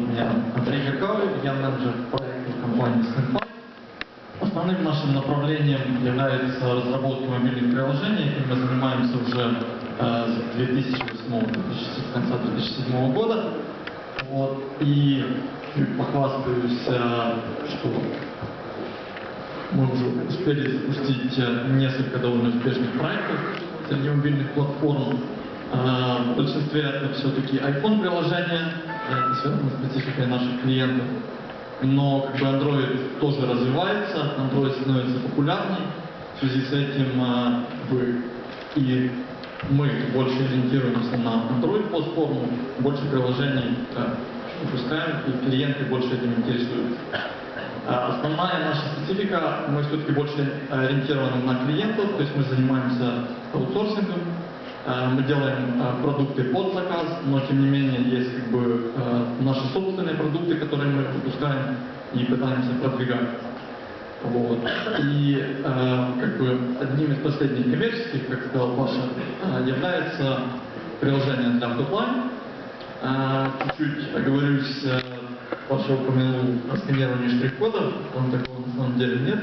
меня Андрей Геркавый, я менеджер проекта компании SnapFi. Основным нашим направлением является разработка мобильных приложений. Этим мы занимаемся уже э, с 2008 с конца 2007 года. Вот. И похвастаюсь, э, что мы уже успели запустить э, несколько довольно успешных проектов среди мобильных платформ. В большинстве это все-таки iPhone это связано с спецификой наших клиентов. Но как бы Android тоже развивается, Android становится популярней. В связи с этим как бы, и мы больше ориентируемся на Android-платформу, больше приложений выпускаем, и клиенты больше этим интересуются. А Основная наша специфика, мы все-таки больше ориентированы на клиентов, то есть мы занимаемся аутсорсингом, мы делаем э, продукты под заказ, но тем не менее есть как бы э, наши собственные продукты, которые мы выпускаем и пытаемся продвигать. Вот. И э, как бы одним из последних коммерческих, как сказал Паша, э, является приложение для Hotline. Э, Чуть-чуть оговорюсь, э, Паша упомянул о сканировании штрих-кодов, там такого на самом деле нет.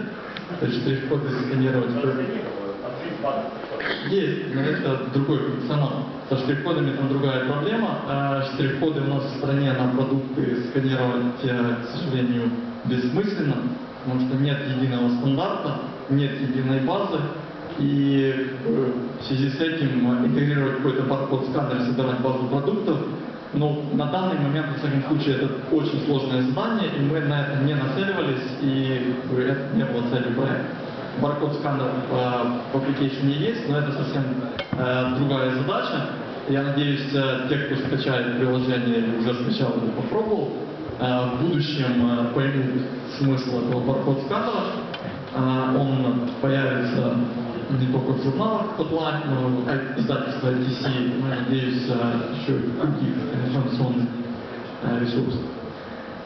То есть штрих-коды сканировать есть, но это другой функционал. Со штрих-кодами там другая проблема. А Штрих-коды у нас в стране на продукты сканировать, э, к сожалению, бессмысленно, потому что нет единого стандарта, нет единой базы. И э, в связи с этим интегрировать какой-то баркод сканер, собирать базу продуктов, но на данный момент, во всяком случае, это очень сложное задание, и мы на это не нацеливались, и бы, это не было целью проекта баркод сканер э, в application есть, но это совсем э, другая задача. Я надеюсь, э, те, кто скачает приложение или уже скачал или попробовал, в будущем поймут смысл этого баркод сканера. Он появится не только в журналах Hotline, но и издательство ITC, но, надеюсь, еще и в других информационных ресурсах.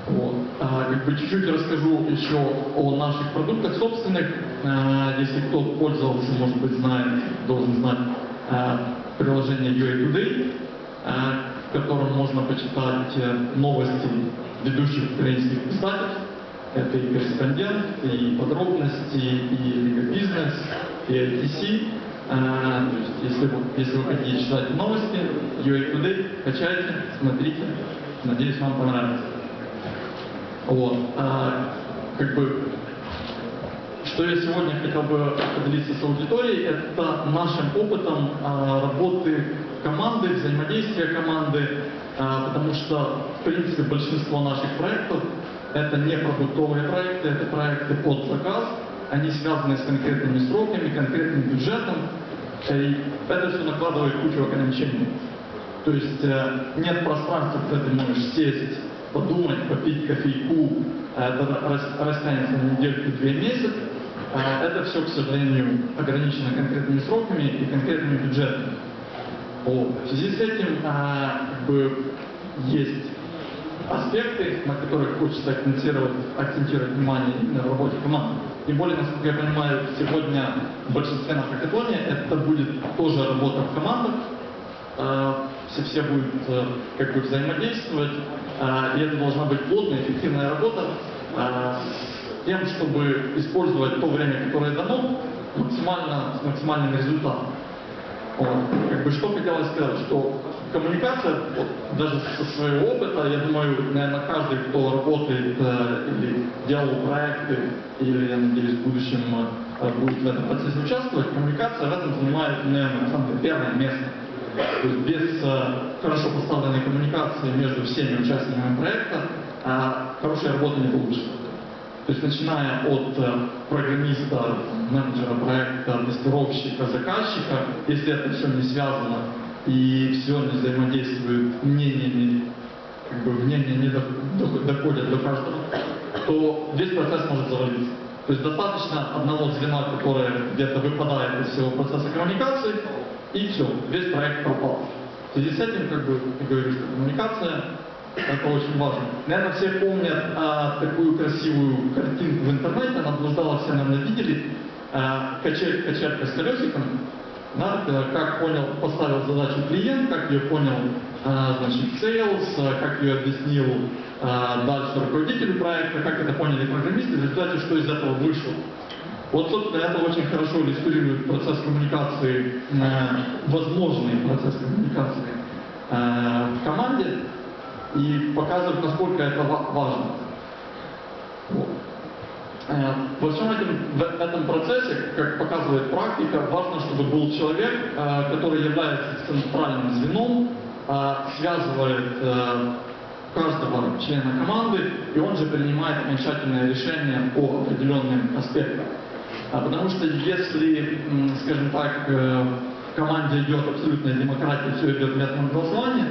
Вот. А, как бы чуть-чуть расскажу еще о наших продуктах собственных. А, если кто пользовался, может быть, знает, должен знать а, приложение UA Today, а, в котором можно почитать э, новости ведущих украинских писательств. Это и корреспондент, и подробности, и Бизнес, и ITC. То есть, если, вы, если вы хотите читать новости, UA Today, качайте, смотрите. Надеюсь, вам понравится. Вот. А, как бы, что я сегодня хотел бы поделиться с аудиторией, это нашим опытом а, работы команды, взаимодействия команды, а, потому что, в принципе, большинство наших проектов это не продуктовые проекты, это проекты под заказ, они связаны с конкретными сроками, конкретным бюджетом, и это все накладывает кучу ограничений. То есть э, нет пространства, где ты можешь сесть, подумать, попить кофейку, это рас- растянется на недельку-две месяца. Э, Это все, к сожалению, ограничено конкретными сроками и конкретными бюджетами. Вот. В связи с этим э, как бы, есть аспекты, на которых хочется акцентировать, акцентировать внимание именно в работе команды. Тем более, насколько я понимаю, сегодня в большинстве на хакатоне это будет тоже работа в командах, э, все, все будут э, как бы взаимодействовать, э, и это должна быть плотная, эффективная работа тем, чтобы использовать то время, которое дано, максимально, с максимальным результатом. Вот. Как бы что хотелось сказать, что коммуникация, вот, даже со своего опыта, я думаю, наверное, каждый, кто работает э, или делал проекты, или, я надеюсь, в будущем э, будет в этом процессе участвовать, коммуникация в этом занимает, наверное, деле, первое место. То есть без э, хорошо поставленной коммуникации между всеми участниками проекта э, хорошая работа не получится. То есть начиная от э, программиста, менеджера проекта, тестировщика, заказчика, если это все не связано и все не взаимодействует мнениями, как бы мнения не до- до- доходят до каждого, то весь процесс может завалиться. То есть достаточно одного звена, которое где-то выпадает из всего процесса коммуникации, и все, весь проект пропал. В связи с этим, как бы, я говорю, что коммуникация это очень важно. Наверное, все помнят а, такую красивую картинку в интернете, она блуждала, все, наверное, видели. А, качель, качелька с колесиком. Да, э, как понял, поставил задачу клиент, как ее понял э, значит, sales, э, как ее объяснил э, дальше руководителю проекта, как это поняли программисты, в результате что из этого вышло. Вот, собственно, это очень хорошо иллюстрирует процесс коммуникации, э, возможный процесс коммуникации э, в команде и показывает, насколько это ва- важно. Э, Во всем этом, в этом процессе, как показывает практика, важно, чтобы был человек, э, который является центральным звеном, э, связывает каждого члена команды, и он же принимает окончательное решение по определенным аспектам. А Потому что если, скажем так, в команде идет абсолютная демократия, все идет методом голосования,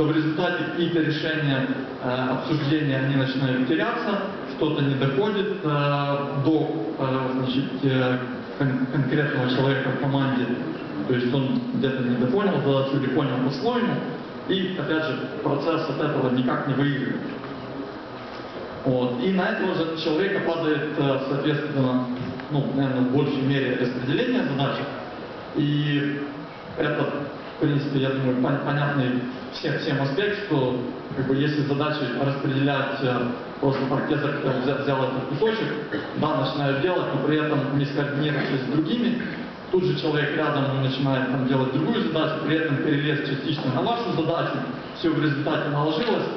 то в результате какие-то решения, э, обсуждения, они начинают теряться, что-то не доходит э, до э, значит, кон- конкретного человека в команде, то есть он где-то недопонял задачу или понял по-своему, и опять же процесс от этого никак не выигрывает. Вот. И на этого же человека падает, соответственно, ну, наверное, в большей мере распределение задач. И это, в принципе, я думаю, пон- понятный всем, всем аспект, что как бы, если задачи распределять э, просто так, я взял, взял этот кусочек, да, начинаю делать, но при этом не скоординировавшись с другими, тут же человек рядом начинает там, делать другую задачу, при этом перелез частично на вашу задачу, все в результате наложилось,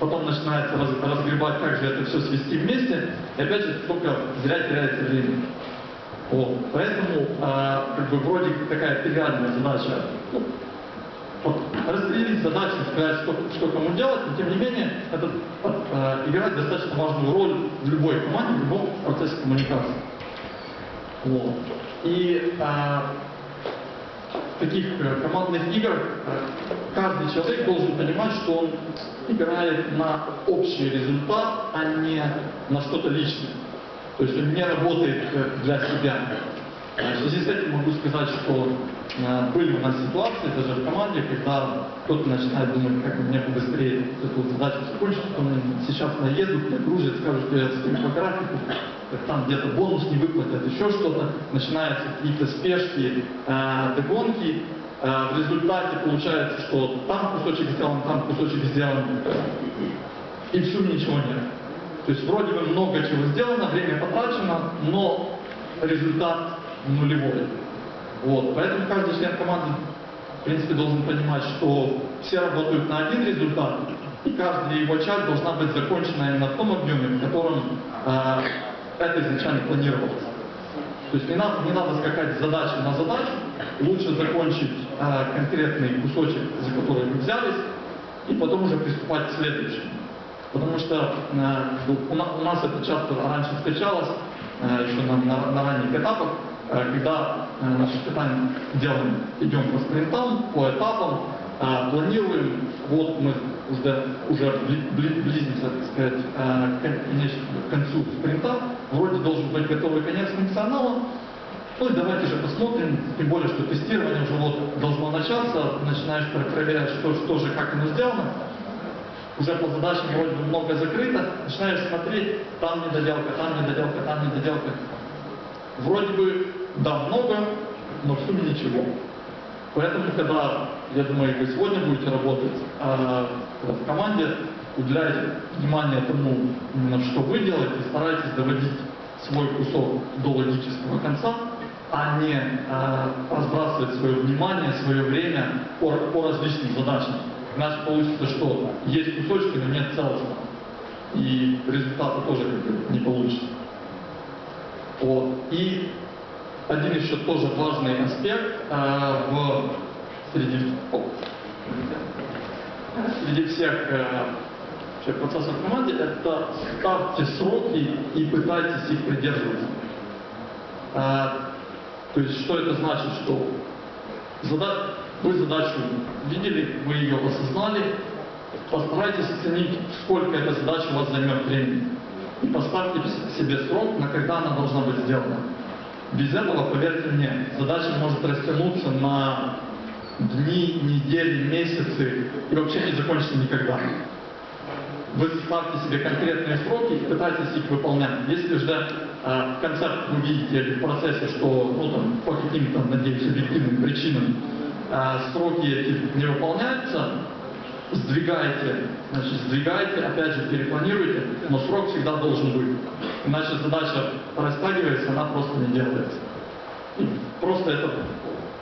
потом начинается раз- разгребать, как же это все свести вместе, и опять же только зря теряется время. Вот. Поэтому э, как бы вроде такая тривиальная задача. Ну, вот, распределить задачу, сказать, что, что кому делать, но тем не менее это э, играет достаточно важную роль в любой команде, в любом процессе коммуникации. Вот. И э, таких э, командных игр э, каждый человек должен понимать, что он играет на общий результат, а не на что-то личное. То есть он не работает э, для себя. Э, В связи с этим могу сказать, что э, были у нас ситуации даже в команде, когда кто-то начинает думать, как мне побыстрее эту задачу закончить, потом сейчас наедут, нагрузят, скажут, что я стою по графику, как там где-то бонус не выплатят, еще что-то, начинаются какие-то спешки, э, догонки, Э, в результате получается, что там кусочек сделан, там кусочек сделан, и в сумме ничего нет. То есть вроде бы много чего сделано, время потрачено, но результат нулевой. Вот. Поэтому каждый член команды, в принципе, должен понимать, что все работают на один результат, и каждая его часть должна быть закончена именно в том объеме, в котором э, это изначально планировалось. То есть не надо, не надо скакать с задачи на задачу, лучше закончить э, конкретный кусочек, за который вы взялись, и потом уже приступать к следующему. Потому что э, у, на- у нас это часто раньше встречалось, э, еще на, на- на ранних этапах, когда э, наше испытание делаем, идем по спринтам, по этапам, э, планируем, вот мы уже, уже бли- бли- близимся, так сказать, э, к концу спринта, вроде должен быть готовый конец функционала, ну и давайте же посмотрим, тем более, что тестирование уже вот должно начаться, начинаешь про- проверять, что, что же, как оно сделано, уже по задачам вроде бы много закрыто, начинаешь смотреть, там недоделка, там недоделка, там недоделка. Вроде бы, да, много, но в сумме ничего. Поэтому, когда, я думаю, вы сегодня будете работать а, в команде, уделяйте внимание тому, что вы делаете, старайтесь доводить свой кусок до логического конца, а не а, разбрасывать свое внимание, свое время по, по различным задачам. Иначе получится, что есть кусочки, но нет целостного. И результата тоже не получится. Вот. И один еще тоже важный аспект э, в, среди, о, среди всех э, процессов в команде, это ставьте сроки и пытайтесь их придерживаться. Э, то есть, что это значит, что зада- вы задачу видели, вы ее осознали, постарайтесь оценить, сколько эта задача у вас займет времени. И поставьте себе срок, на когда она должна быть сделана. Без этого, поверьте мне, задача может растянуться на дни, недели, месяцы и вообще не закончится никогда. Вы ставьте себе конкретные сроки и пытайтесь их выполнять. Если же а, в конце вы видите или в процессе, что ну, там, по каким-то, надеюсь, объективным причинам а, сроки эти не выполняются, сдвигайте, значит, сдвигайте, опять же, перепланируйте, но срок всегда должен быть. Иначе задача растягивается, она просто не делается. И просто это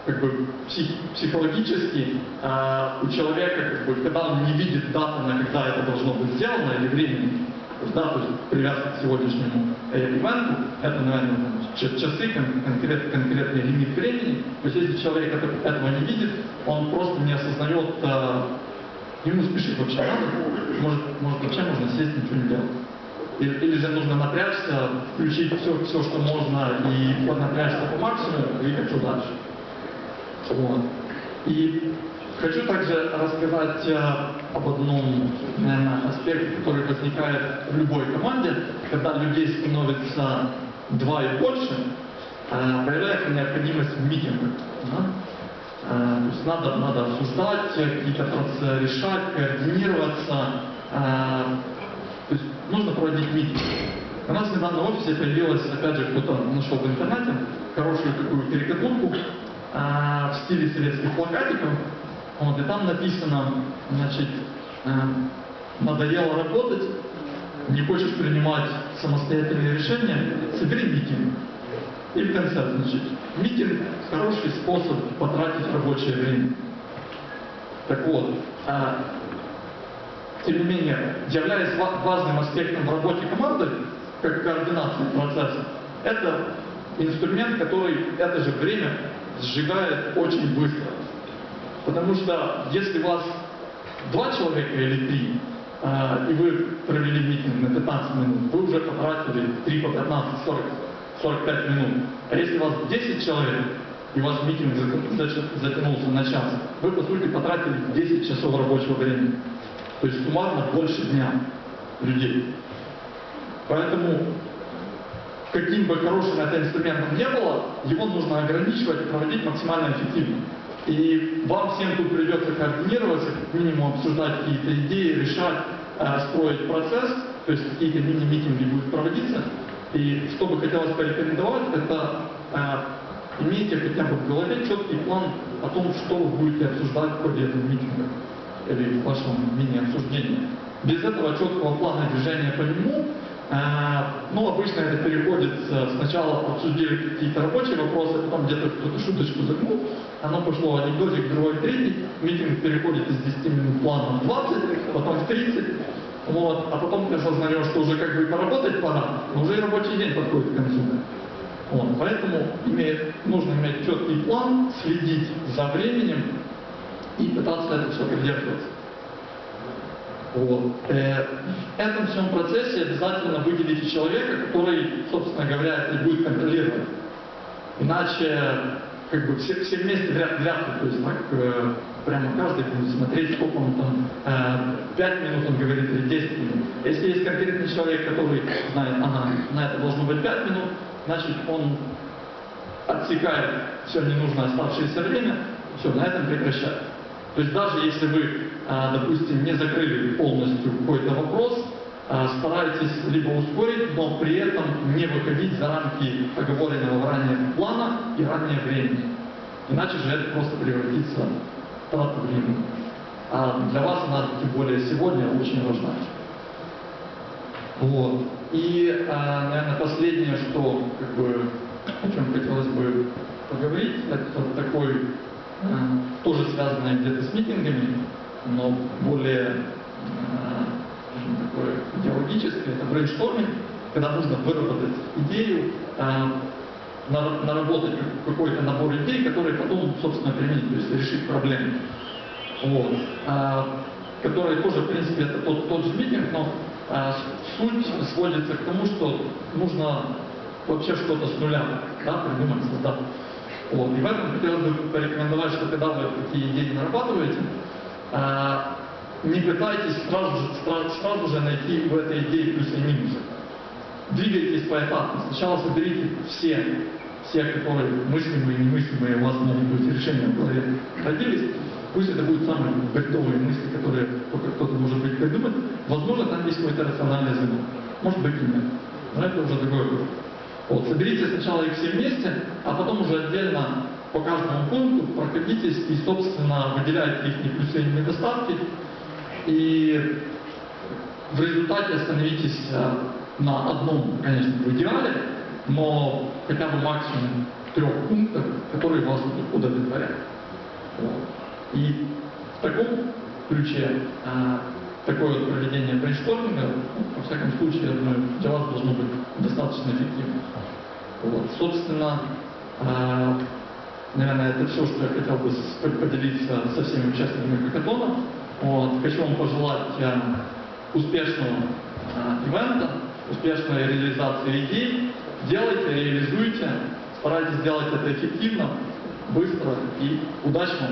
как бы псих- психологически а, у человека, как бы, когда он не видит даты, на когда это должно быть сделано, или времени, да, то есть привязка к сегодняшнему э, ивенту, это, наверное, ч- часы, кон- конкрет, конкретный лимит времени. То есть если человек это- этого не видит, он просто не осознает, а, ему спешить вообще надо, может, может вообще можно сесть, ничего не делать. Или, же нужно напрячься, включить все, все, что можно, и поднапрячься по максимуму, и двигаться дальше. Вот. И хочу также рассказать э, об одном, наверное, аспекте, который возникает в любой команде, когда людей становится два и больше, э, появляется необходимость в митингах. да. Э, То есть надо, надо обсуждать, э, какие-то процессы решать, координироваться. э, То есть нужно проводить митинг. У нас недавно в офисе появилась, опять же, кто-то нашел в интернете хорошую такую карикатурку а, в стиле советских плакатиков. Вот, и там написано, значит, э, надоело работать, не хочешь принимать самостоятельные решения, собери митинг. И в конце, значит, митинг – хороший способ потратить рабочее время. Так вот, а, тем не менее, являясь ва- важным аспектом в работе команды, как координация процесса, это инструмент, который это же время сжигает очень быстро. Потому что если вас два человека или три, а, и вы провели митинг на 15 минут, вы уже потратили 3 по 15, 40, 45 минут. А если у вас 10 человек, и у вас митинг за- за- затянулся на час, вы, по сути, потратили 10 часов рабочего времени. То есть суммарно больше дня людей. Поэтому каким бы хорошим это инструментом не было, его нужно ограничивать и проводить максимально эффективно. И вам всем тут придется координироваться, как минимум обсуждать какие-то идеи, решать, э, строить процесс, то есть какие-то мини-митинги будут проводиться. И что бы хотелось порекомендовать, это э, имейте хотя бы в голове четкий план о том, что вы будете обсуждать в ходе этого митинга или в вашем мини-обсуждении. Без этого четкого плана движения по нему а, ну, обычно это переходит э, сначала обсудили какие-то рабочие вопросы, потом где-то кто-то шуточку загнул, оно пошло анекдотик, другой, третий, митинг переходит из 10 минут плана в 20, потом в 30, вот, а потом ты осознаешь, что уже как бы поработать пора, но уже и рабочий день подходит к концу. Вот, поэтому имеет, нужно иметь четкий план, следить за временем и пытаться это все придерживаться. Вот. Э, В этом всем процессе обязательно выделите человека, который, собственно говоря, это будет контролировать. Иначе как бы все, все вместе вряд, вряд ли, то есть так э, прямо каждый будет смотреть, сколько он там, э, 5 минут он говорит или 10 минут. Если есть конкретный человек, который знает, ага, на это должно быть 5 минут, значит он отсекает все ненужное оставшееся время, все, на этом прекращает. То есть даже если вы, а, допустим, не закрыли полностью какой-то вопрос, старайтесь либо ускорить, но при этом не выходить за рамки оговоренного ранее плана и ранее времени. Иначе же это просто превратится в трату времени. А для вас она, тем более сегодня, очень важна. Вот. И, а, наверное, последнее, что как бы, о чем хотелось бы поговорить, это такой, а, тоже связанное где-то с митингами, но более скажем, такое идеологическое, это брейншторминг, когда нужно выработать идею, а, на- наработать какой-то набор идей, которые потом, собственно, применить, то есть решить проблему. Вот. А, который тоже, в принципе, это тот, тот же митинг, но а, суть сводится к тому, что нужно вообще что-то с нуля да, придумать, создать. Вот. И в этом хотелось бы порекомендовать, что когда вы такие идеи нарабатываете, а, не пытайтесь сразу же, сразу, же найти в этой идее плюсы и минусы. Двигайтесь поэтапно. Сначала соберите все, все, которые мыслимые и немыслимые у вас могут быть решения в голове родились. Пусть это будут самые бредовые мысли, которые только кто-то может быть придумать. Возможно, там есть какое-то рациональное звено. Может быть и нет. Но это уже другой вопрос. Вот, соберите сначала их все вместе, а потом уже отдельно по каждому пункту проходитесь и, собственно, выделяйте их плюсы и недостатки. И в результате остановитесь э, на одном, конечно, в идеале, но хотя бы максимум трех пунктах, которые вас удовлетворяют. Вот. И в таком ключе э, такое вот проведение брейншторминга, ну, во всяком случае, я думаю, для вас должно быть достаточно эффективно. Вот. Собственно, э, наверное, это все, что я хотел бы поделиться со всеми участниками хакатона. Вот. Хочу вам пожелать э, успешного э, ивента, успешной реализации идей. Делайте, реализуйте, старайтесь сделать это эффективно, быстро и удачно.